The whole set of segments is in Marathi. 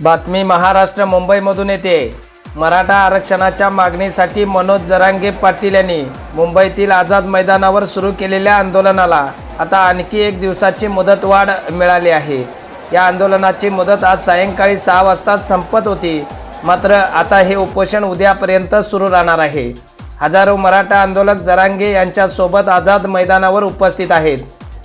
बातमी महाराष्ट्र मुंबईमधून येते. मराठा आरक्षणाच्या मागणीसाठी मनोज जरांगे पाटील यांनी मुंबईतील आझाद मैदानावर सुरू केलेल्या आंदोलनाला आता आणखी एक दिवसाची मुदतवाढ मिळाली आहे. या आंदोलनाची मुदत आज सायंकाळी सहा वाजता संपत होती. मात्र आता हे उपोषण उद्यापर्यंत सुरू राहणार आहे. हजारो मराठा आंदोलक जरांगे यांच्यासोबत आझाद मैदानावर उपस्थित आहेत.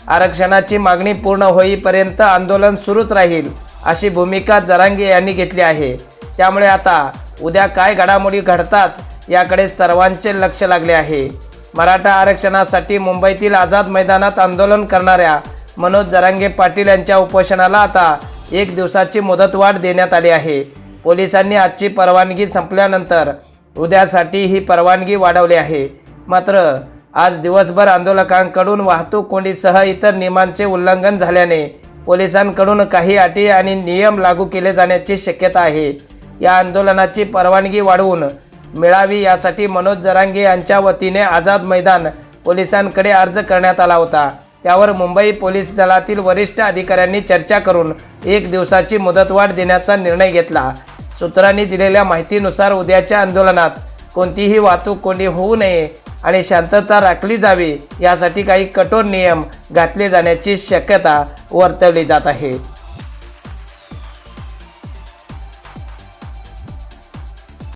आरक्षणाची मागणी पूर्ण होईपर्यंत आंदोलन सुरूच राहील. अशी भूमिका जरांगे यांनी घेतली आहे. त्यामुळे आता उद्या काय घडामोडी घडतात याकडे सर्वांचे लक्ष लागले आहे. मराठा आरक्षणासाठी मुंबईतील आझाद मैदानात आंदोलन करणाऱ्या मनोज जरांगे पाटील यांच्या उपोषणाला आता एक दिवसाची मुदतवाढ देण्यात आली आहे. पोलिसांनी आजची परवानगी संपल्यानंतर उद्यासाठी ही परवानगी वाढवली आहे. मात्र आज दिवसभर आंदोलकांकडून वाहतूक कोंडीसह इतर नियमांचे उल्लंघन झाल्याने पोलिसांकडून काही अटी आणि नियम लागू केले जाण्याची शक्यता आहे. या आंदोलनाची परवानगी वाढवून मिळावी यासाठी मनोज जरांगे यांच्या वतीने आझाद मैदान पोलिसांकडे अर्ज करण्यात आला होता. त्यावर मुंबई पोलीस दलातील वरिष्ठ अधिकाऱ्यांनी चर्चा करून एक दिवसाची मुदतवाढ देण्याचा निर्णय घेतला. सूत्रांनी दिलेल्या माहितीनुसार उद्याच्या आंदोलनात कोणतीही वाहतूक कोंडी होऊ नये आणि शांतता राखली जावी यासाठी काही कठोर नियम घातले जाण्याची शक्यता वर्तवली जात आहे.